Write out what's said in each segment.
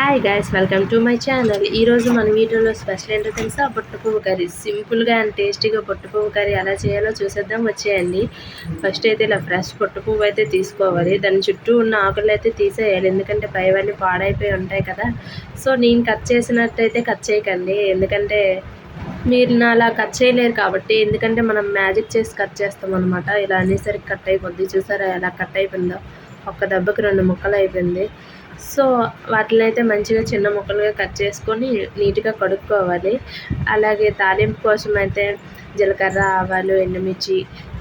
Hi guys welcome to my channel ఈరోజు మన వీడియోలో స్పెషల్ ఏంటో తెలుసా? పొట్టు పువ్వు కర్రీ. సింపుల్గా అండ్ టేస్టీగా పొట్టు పువ్వు కర్రీ ఎలా చేయాలో చూసేద్దాం. వచ్చేయండి. ఫస్ట్ అయితే ఇలా ఫ్రెష్ పొట్టు పువ్వు అయితే తీసుకోవాలి. దాని చుట్టూ ఉన్న ఆకులు అయితే తీసేయాలి. ఎందుకంటే పైవన్నీ పాడైపోయి ఉంటాయి కదా. సో నేను కట్ చేసినట్టయితే కట్ చేయకండి. ఎందుకంటే మీరు నాలా కట్ చేయలేరు కాబట్టి. ఎందుకంటే మనం మ్యాజిక్ చేసి కట్ చేస్తాం అనమాట ఇలా అనేసరికి కట్ అయిపోద్ది. చూసారా ఎలా కట్ అయిపోయిందో? ఒక్క దెబ్బకి రెండు ముక్కలు అయిపోయింది. సో వాటిని అయితే మంచిగా చిన్న ముక్కలుగా కట్ చేసుకొని నీట్గా కడుక్కోవాలి. అలాగే తాలింపు కోసం అయితే జీలకర్ర ఆవాలు ఎండుమిర్చి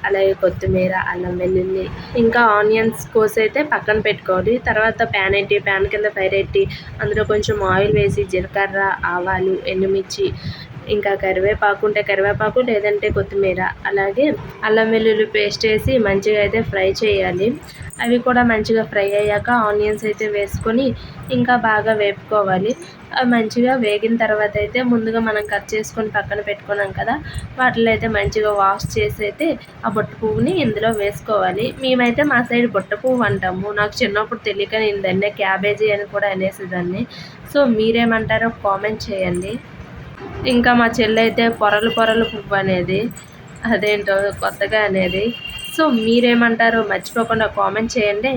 అలాగే కొత్తిమీర అల్లం వెల్లుల్లి ఇంకా ఆనియన్స్ కోసి అయితే పక్కన పెట్టుకోవాలి. తర్వాత ప్యాన్ ఎట్టి ప్యాన్ కింద ఫైర్ ఎట్టి అందులో కొంచెం ఆయిల్ వేసి జీలకర్ర ఆవాలు ఎండుమిర్చి ఇంకా కరివేపాకు ఉంటే కరివేపాకు లేదంటే కొత్తిమీర. అలాగే అల్లం వెల్లుల్లి పేస్ట్ వేసి మంచిగా అయితే ఫ్రై చేయాలి. అవి కూడా మంచిగా ఫ్రై అయ్యాక ఆనియన్స్ అయితే వేసుకొని ఇంకా బాగా వేపుకోవాలి. మంచిగా వేగిన తర్వాత అయితే ముందుగా మనం కట్ చేసుకొని పక్కన పెట్టుకున్నాం కదా వాటిలో అయితే మంచిగా వాష్ చేసి అయితే ఆ బొట్ట పువ్వుని ఇందులో వేసుకోవాలి. మేమైతే మా సైడ్ బొట్ట పువ్వు అంటాము. నాకు చిన్నప్పుడు తెలియక నేను దాన్నే క్యాబేజీ అని కూడా అనేసేదాన్ని. సో మీరేమంటారో కామెంట్ చేయండి. ఇంకా మా చెల్లి అయితే పొరలు పొరలు పువ్వు అనేది అదేంటో కొత్తగా అనేది. సో మీరేమంటారో మర్చిపోకుండా కామెంట్ చేయండి.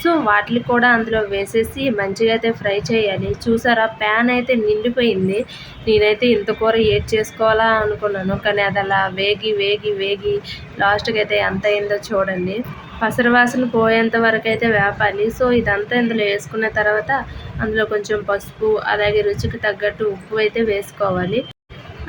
సో వాటిని కూడా అందులో వేసేసి మంచిగా అయితే ఫ్రై చేయాలి. చూసారా? ప్యాన్ అయితే నిండిపోయింది. నేనైతే ఇంత కూర ఏడ్ చేసుకోవాలా అనుకున్నాను కానీ అది అలా వేగి వేగి వేగి లాస్ట్కి అయితే ఎంత అయిందో చూడండి. పసరవాసన పోయేంత వరకు అయితే వేపాలి. సో ఇదంతా ఇందులో వేసుకున్న తర్వాత అందులో కొంచెం పసుపు అలాగే రుచికి తగ్గట్టు ఉప్పు అయితే వేసుకోవాలి.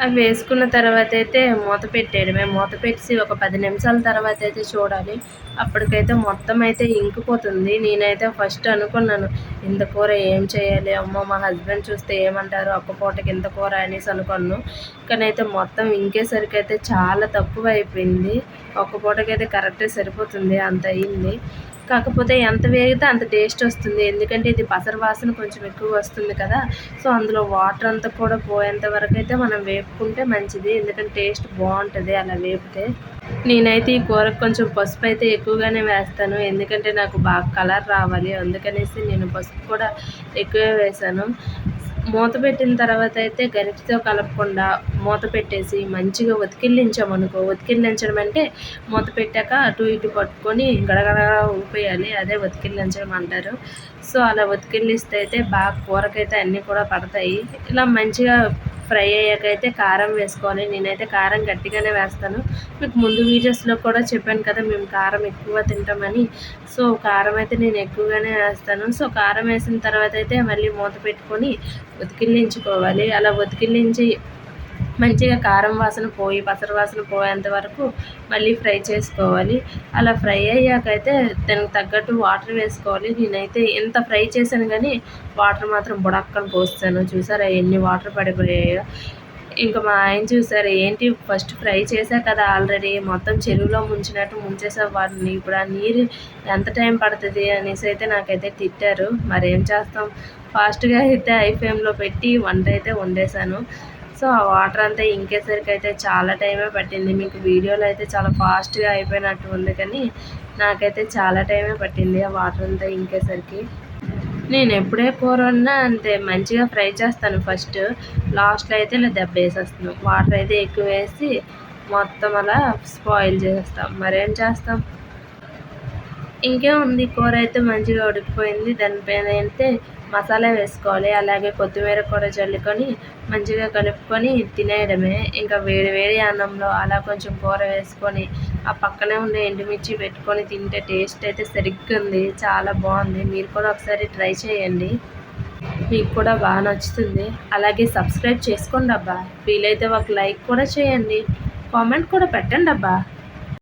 అవి వేసుకున్న తర్వాత అయితే మూత పెట్టేయడమే. మూత పెట్టి ఒక పది నిమిషాల తర్వాత అయితే చూడాలి. అప్పటికైతే మొత్తం అయితే ఇంకిపోతుంది. నేనైతే ఫస్ట్ అనుకున్నాను ఇంత కూర ఏం చేయాలి? అమ్మో మా హస్బెండ్ చూస్తే ఏమంటారు? ఒక్క పూటకి ఇంత కూర అనేసి అనుకున్నాను కానీ అయితే మొత్తం ఇంకేసరికి అయితే చాలా తక్కువ అయిపోయింది. ఒక్క పూటకైతే కరెక్టే సరిపోతుంది. అంత అయింది. కాకపోతే ఎంత వేగితే అంత టేస్ట్ వస్తుంది. ఎందుకంటే ఇది పసరు వాసన కొంచెం ఎక్కువ వస్తుంది కదా. సో అందులో వాటర్ అంతా కూడా పోయేంత వరకు అయితే మనం వేపుకుంటే మంచిది. ఎందుకంటే టేస్ట్ బాగుంటుంది అలా వేపితే. నేనైతే ఈ కూరకు కొంచెం పసుపు అయితే ఎక్కువగానే వేస్తాను. ఎందుకంటే నాకు బాగా కలర్ రావాలి. అందుకనేసి నేను పసుపు కూడా ఎక్కువే వేసాను. మూత పెట్టిన తర్వాత అయితే గరిటతో కలపకుండా మూత పెట్టేసి మంచిగా ఉతికిల్లించామనుకో ఉతికిల్లించడం అంటే మూత పెట్టాక అటు ఇటు పట్టుకొని గడగడ ఊపేయాలి అదే ఉతికిల్లించడం అంటారు. సో అలా ఉతికిల్లిస్తే అయితే బాగా కూరకైతే అన్నీ కూడా పడతాయి. ఇలా మంచిగా ఫ్రై అయ్యాకైతే కారం వేసుకోవాలి. నేనైతే కారం గట్టిగానే వేస్తాను. మీకు ముందు వీడియోస్లో కూడా చెప్పాను కదా మేము కారం ఎక్కువ తింటామని. సో కారం అయితే నేను ఎక్కువగానే వేస్తాను. సో కారం వేసిన తర్వాత అయితే మళ్ళీ మూత పెట్టుకొని ఉతికిల్లించుకోవాలి. అలా ఉతికిల్లించి మంచిగా కారం వాసన పోయి పసరు వాసన పోయేంత వరకు మళ్ళీ ఫ్రై చేసుకోవాలి. అలా ఫ్రై అయ్యాక అయితే దానికి తగ్గట్టు వాటర్ వేసుకోవాలి. నేనైతే ఎంత ఫ్రై చేశాను కానీ వాటర్ మాత్రం బుడక్కను పోస్తాను. చూసారా ఎన్ని వాటర్ పడిపోయాయో. ఇంకా మా ఆయన చూసారు ఏంటి ఫస్ట్ ఫ్రై చేశా కదా ఆల్రెడీ మొత్తం చెరువులో ముంచినట్టు ముంచేసా వాటిని ఇప్పుడు ఆ నీరు ఎంత టైం పడుతుంది? అనేసి అయితే నాకైతే తిట్టారు. మరేం చేస్తాం? ఫాస్ట్గా అయితే ఐ ఫ్లేమ్లో పెట్టి వంట అయితే వండేసాను సో ఆ వాటర్ అంతా ఇంకేసరికి అయితే చాలా టైమే పట్టింది. మీకు వీడియోలో అయితే చాలా ఫాస్ట్గా అయిపోయినట్టు ఉంది కానీ నాకైతే చాలా టైమే పట్టింది ఆ వాటర్ అంతా ఇంకేసరికి. నేను ఎప్పుడే కూర ఉన్నా అంతే మంచిగా ఫ్రై చేస్తాను ఫస్ట్. లాస్ట్లో అయితే ఇలా దెబ్బ వేసేస్తాను. వాటర్ అయితే ఎక్కువ వేసి మొత్తం అలా స్పాయిల్ చేసేస్తాం. మరేం చేస్తాం? ఇంకేముంది కూర అయితే మంచిగా ఉడికిపోయింది. దానిపైన అయితే మసాలా వేసుకోవాలి. అలాగే కొత్తిమీర కూడా చల్లుకొని మంచిగా కలుపుకొని తినేయడమే. ఇంకా వేడి వేడి అన్నంలో అలా కొంచెం కూర వేసుకొని ఆ పక్కనే ఉండే ఎండుమిర్చి పెట్టుకొని తింటే టేస్ట్ అయితే సరిగ్గా ఉంది. చాలా బాగుంది. మీరు కూడా ఒకసారి ట్రై చేయండి. మీకు కూడా బాగా నచ్చుతుంది. అలాగే సబ్స్క్రైబ్ చేసుకోండి అబ్బా. వీలైతే ఒక లైక్ కూడా చేయండి. కామెంట్ కూడా పెట్టండి అబ్బా.